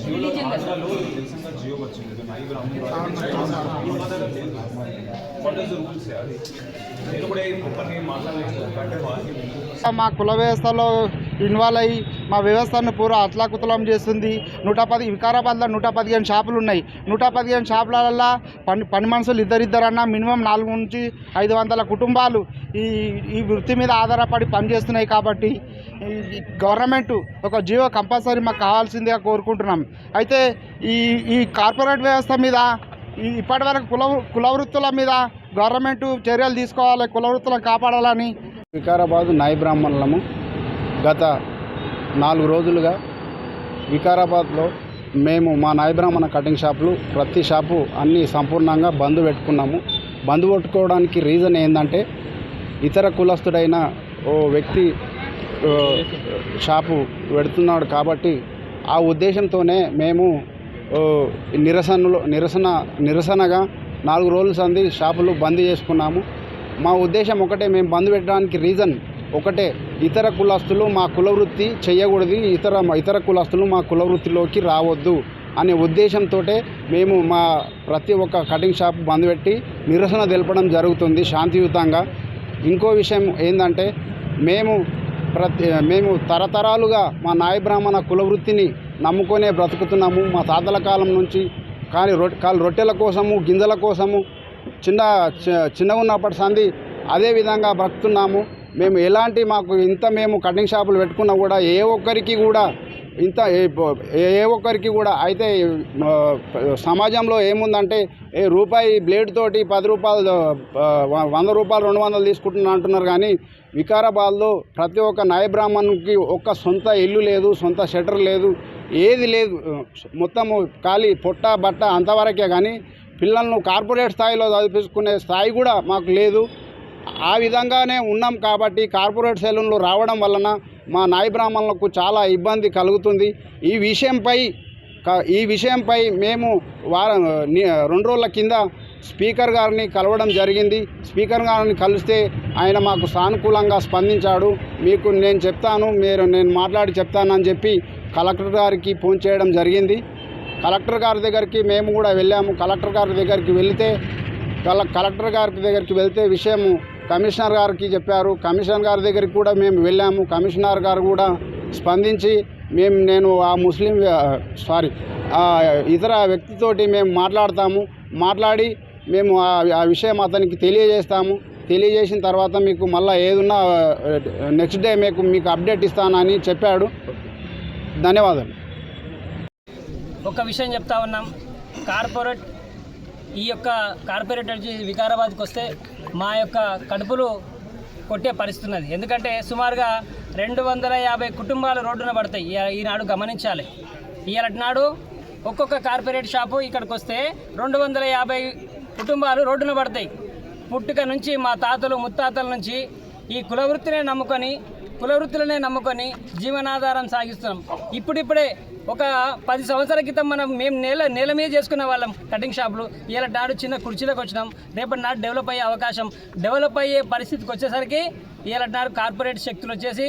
జియోలో జియో వచ్చింది what rules నేను కూడా ఏం మాట్లాడలేదు అంటే మా కుల వ్యవస్థలో ఇన్వాల్వ్ అయ్యి మా వ్యవస్థను పూరా అతలాకుతలం చేస్తుంది. నూట పది వికారాబాద్లో నూట పదిహేను షాపులు ఉన్నాయి. నూట పదిహేను షాపులలో పని పని మనుషులు ఇద్దరిద్దరన్నా మినిమం నాలుగు నుంచి ఐదు వందల కుటుంబాలు ఈ ఈ వృత్తి మీద ఆధారపడి పనిచేస్తున్నాయి కాబట్టి ఈ గవర్నమెంట్ ఒక జియో కంపల్సరీ మాకు కావాల్సిందిగా కోరుకుంటున్నాం. అయితే ఈ ఈ కార్పొరేట్ వ్యవస్థ మీద ఈ ఇప్పటివరకు కుల కుల వృత్తుల మీద గవర్నమెంట్ చర్యలు తీసుకోవాలి కుల వృత్తులను కాపాడాలని వికారాబాద్ నాయ బ్రాహ్మణులము. గత నాలుగు రోజులుగా వికారాబాద్లో మేము మా నాయబ్రాహ్మణ కటింగ్ షాపులు ప్రతి షాపు అన్నీ సంపూర్ణంగా బంద్ పెట్టుకున్నాము. బంద్ పెట్టుకోవడానికి రీజన్ ఏంటంటే ఇతర కులస్తుడైన ఓ వ్యక్తి షాపు పెడుతున్నాడు కాబట్టి ఆ ఉద్దేశంతోనే మేము నిరసనలో నిరసన నిరసనగా నాలుగు రోజుల సంది షాపులు బంద్ చేసుకున్నాము. మా ఉద్దేశం ఒకటే మేము బంద్ పెట్టడానికి రీజన్ ఒకటే ఇతర కులస్తులు మా కులవృత్తి చేయకూడదు ఇతర ఇతర కులస్తులు మా కులవృత్తిలోకి రావద్దు అనే ఉద్దేశంతో మేము మా ప్రతి ఒక్క కటింగ్ షాప్ బంద్ పెట్టి నిరసన తెలపడం జరుగుతుంది శాంతియుతంగా. ఇంకో విషయం ఏంటంటే మేము ప్రతి మేము తరతరాలుగా మా నాయ బ్రాహ్మణ నమ్ముకొనే బ్రతుకుతున్నాము. మా తాతల కాలం నుంచి కానీ రొ కాలు రొట్టెల కోసము గింజల కోసము చిన్న చి- చిన్నగా ఉన్నప్పటి సంది అదే విధంగా బ్రతుకుతున్నాము. మేము ఎలాంటి మాకు ఇంత మేము కటింగ్ షాపులు పెట్టుకున్నా కూడా ఏ ఒక్కరికి కూడా ఇంత ఏ- ఏ ఒక్కరికి కూడా అయితే సమాజంలో ఏముందంటే ఏ రూపాయి బ్లేడ్ తోటి పది రూపాయలు వంద రూపాయలు రెండు వందలు తీసుకుంటున్నా అంటున్నారు కానీ వికారాబాద్లో ప్రతి ఒక్క నాయ బ్రాహ్మణునికి ఒక్క సొంత ఇల్లు లేదు సొంత షటర్ లేదు ఏది లేదు. మొత్తము ఖాళీ పొట్ట బట్ట అంతవరకే కానీ పిల్లలను కార్పొరేట్ స్థాయిలో చదివించుకునే స్థాయి కూడా మాకు లేదు. ఆ విధంగానే ఉన్నాం కాబట్టి కార్పొరేట్ సెలూన్లు రావడం వలన మా నాయ బ్రాహ్మణులకు చాలా ఇబ్బంది కలుగుతుంది. ఈ విషయంపై క- ఈ విషయంపై మేము వారం రెండు రోజుల కింద స్పీకర్ గారిని కలవడం జరిగింది. స్పీకర్ గారిని కలిస్తే ఆయన మాకు సానుకూలంగా స్పందించాడు. మీకు నేను చెప్తాను మీరు నేను మాట్లాడి చెప్తానని చెప్పి కలెక్టర్ గారికి ఫోన్ చేయడం జరిగింది. కలెక్టర్ గారి దగ్గరికి మేము కూడా వెళ్ళాము. కలెక్టర్ గారి దగ్గరికి వెళితే కలెక్టర్ గారి దగ్గరికి వెళ్తే విషయము కమిషనర్ గారికి చెప్పారు. కమిషనర్ గారి దగ్గరికి కూడా మేము వెళ్ళాము. కమిషనర్ గారు కూడా స్పందించి మేము నేను ఆ ముస్లిం సారీ ఇతర వ్యక్తితోటి మేము మాట్లాడతాము. మాట్లాడి మేము ఆ ఆ విషయం అతనికి తెలియజేస్తాము. తెలియజేసిన తర్వాత మీకు మళ్ళీ ఏదున్నా నెక్స్ట్ డే మీకు మీకు అప్డేట్ ఇస్తానని చెప్పాడు. ధన్యవాదాలు. ఒక విషయం చెప్తా ఉన్నాం. కార్పొరేట్ ఈ యొక్క కార్పొరేట్ నుంచి వికారాబాద్కి వస్తే మా యొక్క కడుపులు కొట్టే పరిస్థితి ఉన్నది. ఎందుకంటే సుమారుగా రెండు వందల యాభై కుటుంబాలు రోడ్డున పడతాయి. ఈనాడు గమనించాలి. ఇలాంటి నాడు ఒక్కొక్క కార్పొరేట్ షాపు ఇక్కడికి వస్తే రెండు వందల యాభై కుటుంబాలు రోడ్డున పడతాయి. పుట్టుక నుంచి మా తాతలు ముత్తాతల నుంచి ఈ కులవృత్తినే నమ్ముకొని కులవృత్తులనే నమ్ముకొని జీవనాధారం సాగిస్తున్నాం. ఇప్పుడిప్పుడే ఒక పది సంవత్సరాల క్రితం మనం మేము నేల నేల మీద చేసుకునే వాళ్ళం కటింగ్ షాపులు. ఇలా నాడు చిన్న కుర్చీలకు వచ్చినాం. రేపటి నాడు డెవలప్ అయ్యే అవకాశం. డెవలప్ అయ్యే పరిస్థితికి వచ్చేసరికి ఇలా నాడు కార్పొరేట్ శక్తులు వచ్చేసి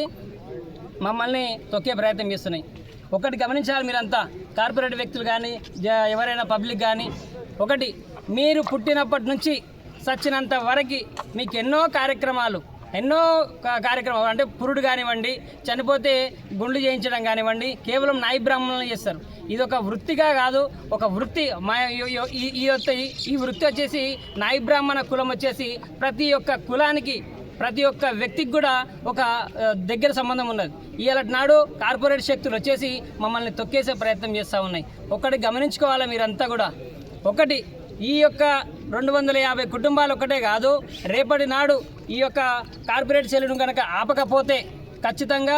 మమ్మల్ని తొక్కే ప్రయత్నం చేస్తున్నాయి. ఒకటి గమనించాలి మీరంతా. కార్పొరేట్ వ్యక్తులు కానీ ఎవరైనా పబ్లిక్ కానీ ఒకటి మీరు పుట్టినప్పటి నుంచి సచ్చినంత వరకు మీకు ఎన్నో కార్యక్రమాలు ఎన్నో కార్యక్రమాలు అంటే పురుడు కానివ్వండి చనిపోతే గుండు చేయించడం కానివ్వండి కేవలం నాయి బ్రాహ్మణులు చేస్తారు. ఇది ఒక వృత్తిగా కాదు ఒక వృత్తి మా ఈ- ఈ- ఈ- యొక్క- ఈ వృత్తి వచ్చేసి నాయి బ్రాహ్మణ కులం వచ్చేసి ప్రతి ఒక్క కులానికి ప్రతి ఒక్క వ్యక్తికి కూడా ఒక దగ్గర సంబంధం ఉన్నది. ఇలాంటి నాడు కార్పొరేట్ శక్తులు వచ్చేసి మమ్మల్ని తొక్కేసే ప్రయత్నం చేస్తూ ఉన్నాయి. ఒకటి గమనించుకోవాలి మీరంతా కూడా? ఒకటి ఈ యొక్క రెండు వందల యాభై కుటుంబాలు ఒక్కటే కాదు రేపటి నాడు ఈ యొక్క కార్పొరేట్ సెల్లును కనుక ఆపకపోతే ఖచ్చితంగా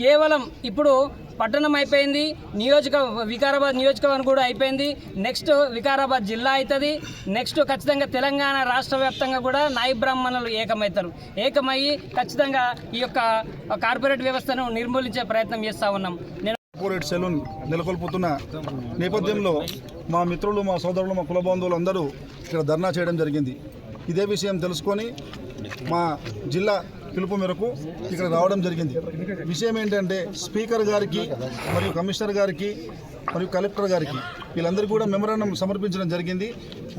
కేవలం ఇప్పుడు పట్టణం అయిపోయింది నియోజక వికారాబాద్ నియోజకవర్గం కూడా అయిపోయింది నెక్స్ట్ వికారాబాద్ జిల్లా అవుతుంది నెక్స్ట్ ఖచ్చితంగా తెలంగాణ రాష్ట్ర వ్యాప్తంగా కూడా నాయ బ్రాహ్మణులు ఏకమవుతారు. ఏకమయ్యి ఖచ్చితంగా ఈ యొక్క కార్పొరేట్ వ్యవస్థను నిర్మూలించే ప్రయత్నం చేస్తూ ఉన్నాం. నేను కార్పొరేట్ సెలూన్ నెలకొల్పుతున్న నేపథ్యంలో మా మిత్రులు మా సోదరులు మా కుల బంధువులు అందరూ ఇక్కడ ధర్నా చేయడం జరిగింది. ఇదే విషయం తెలుసుకొని మా జిల్లా పిలుపు మేరకు ఇక్కడ రావడం జరిగింది. విషయం ఏంటంటే స్పీకర్ గారికి మరియు కమిషనర్ గారికి మరియు కలెక్టర్ గారికి వీళ్ళందరికీ కూడా మెమరాండం సమర్పించడం జరిగింది.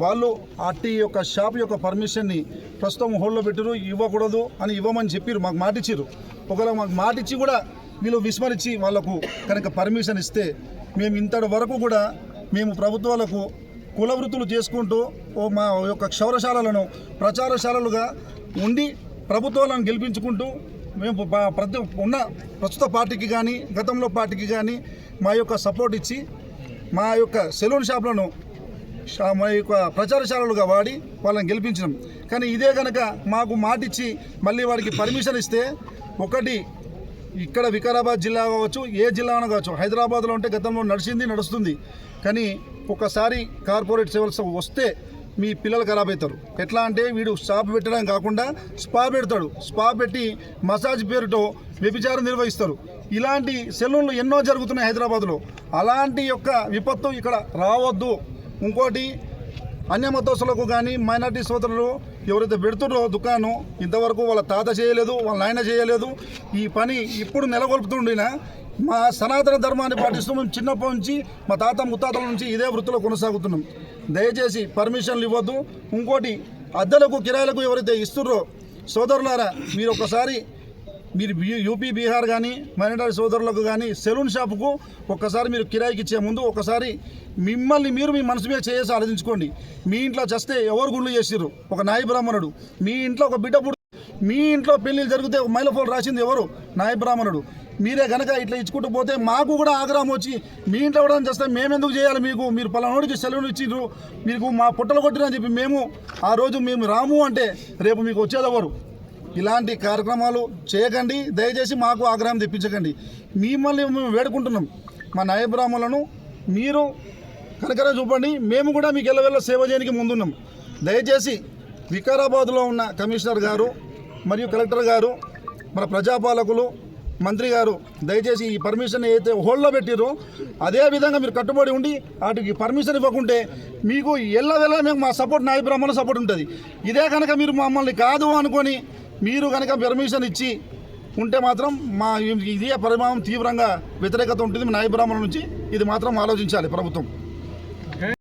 వాళ్ళు ఆర్టీ యొక్క షాప్ యొక్క పర్మిషన్ని ప్రస్తుతం హోల్డ్లో పెట్టారు ఇవ్వకూడదు అని ఇవ్వమని చెప్పారు మాకు మాట ఇచ్చారు ఒకవేళ మాకు మాట ఇచ్చి కూడా వీళ్ళు విస్మరించి వాళ్ళకు కనుక పర్మిషన్ ఇస్తే మేము ఇంతటి వరకు కూడా మేము ప్రభుత్వాలకు కుల వృత్తులు చేసుకుంటూ ఓ మా యొక్క క్షౌరశాలలను ప్రచారశాలలుగా ఉండి ప్రభుత్వాలను గెలిపించుకుంటూ మేము ప్రతి ఉన్న ప్రస్తుత పార్టీకి కానీ గతంలో పార్టీకి కానీ మా యొక్క సపోర్ట్ ఇచ్చి మా యొక్క సెలూన్ షాప్లను షా- మా యొక్క ప్రచారశాలలుగా వాడి వాళ్ళని గెలిపించినాం. కానీ ఇదే కనుక మాకు మాటిచ్చి మళ్ళీ వాడికి పర్మిషన్ ఇస్తే ఒకటి ఇక్కడ వికారాబాద్ జిల్లా కావచ్చు ఏ జిల్లా కావచ్చు హైదరాబాద్లో ఉంటే గతంలో నడిచింది నడుస్తుంది. కానీ ఒకసారి కార్పొరేట్ సేవలు వస్తే మీ పిల్లలు ఖరాబ్ అవుతారు. ఎట్లా అంటే వీడు స్టాప్ పెట్టడం కాకుండా స్పా పెడతాడు. స్పా పెట్టి మసాజ్ పేరుతో వ్యభిచారం నిర్వహిస్తారు. ఇలాంటి సెలూన్లు ఎన్నో జరుగుతున్నాయి హైదరాబాద్లో. అలాంటి యొక్క విపత్తు ఇక్కడ రావద్దు. ఇంకోటి అన్యమతస్తులకు కానీ మైనార్టీ సోదరులు ఎవరైతే పెడుతున్నారో దుకాణం ఇంతవరకు వాళ్ళ తాత చేయలేదు వాళ్ళ నాయన చేయలేదు. ఈ పని ఇప్పుడు నెలకొల్పుతుండినా? మా సనాతన ధర్మాన్ని పాటిస్తూ మేము చిన్నప్పటి నుంచి మా తాత ముత్తాతల నుంచి ఇదే వృత్తిలో కొనసాగుతున్నాం. దయచేసి పర్మిషన్లు ఇవ్వద్దు. ఇంకోటి అద్దెలకు కిరాయిలకు ఎవరైతే ఇస్తుర్రో సోదరులారా మీరు ఒకసారి మీరు యూపీ బీహార్ కానీ మైనారిటీ సోదరులకు కానీ సెలూన్ షాపుకు ఒక్కసారి మీరు కిరాయికి ఇచ్చే ముందు ఒకసారి మిమ్మల్ని మీరు మీ మనసు మీద చేసి ఆలోచించుకోండి. మీ ఇంట్లో చస్తే ఎవరు గుళ్ళు చేసిర్రు? ఒక నాయ బ్రాహ్మణుడు. మీ ఇంట్లో ఒక బిడ్డ పుడు మీ ఇంట్లో పెళ్ళిళ్ళు జరిగితే ఒక మైల ఫోన్ రాసింది ఎవరు? నాయ బ్రాహ్మణుడు. మీరే గనక ఇట్లా ఇచ్చుకుంటూ పోతే మాకు కూడా ఆగ్రహం వచ్చి మీ ఇంట్లో కూడా చేస్తే మేమెందుకు చేయాలి మీకు? మీరు పలానోడికి సెలవులు ఇచ్చిండ్రు మీకు మా పుట్టలు కొట్టిరని చెప్పి మేము ఆ రోజు మేము రాము అంటే రేపు మీకు వచ్చేది ఎవరు? ఇలాంటి కార్యక్రమాలు చేయకండి దయచేసి మాకు ఆగ్రహం తెప్పించకండి. మిమ్మల్ని మేము వేడుకుంటున్నాం. మా న్యాయబ్రాహ్మణులను మీరు కనకర చూపండి మేము కూడా మీకు ఎల్లవెల్ల సేవ చేయడానికి ముందున్నాం. దయచేసి వికారాబాద్లో ఉన్న కమిషనర్ గారు మరియు కలెక్టర్ గారు మన ప్రజాపాలకులు మంత్రి గారు దయచేసి ఈ పర్మిషన్ ఏదైతే హోల్డ్లో పెట్టిరో అదే విధంగా మీరు కట్టుబడి ఉండి వాటికి పర్మిషన్ ఇవ్వకుంటే మీకు ఎల్లవెల్ల మేము మా సపోర్ట్ నాయ బ్రాహ్మణ సపోర్ట్ ఉంటుంది. ఇదే కనుక మీరు మమ్మల్ని కాదు అనుకొని మీరు కనుక పెర్మిషన్ ఇచ్చి ఉంటే మాత్రం మా ఇదే పరిమాణం తీవ్రంగా వ్యతిరేకత ఉంటుంది మీ బ్రాహ్మణుల నుంచి. ఇది మాత్రం ఆలోచించాలి ప్రభుత్వం.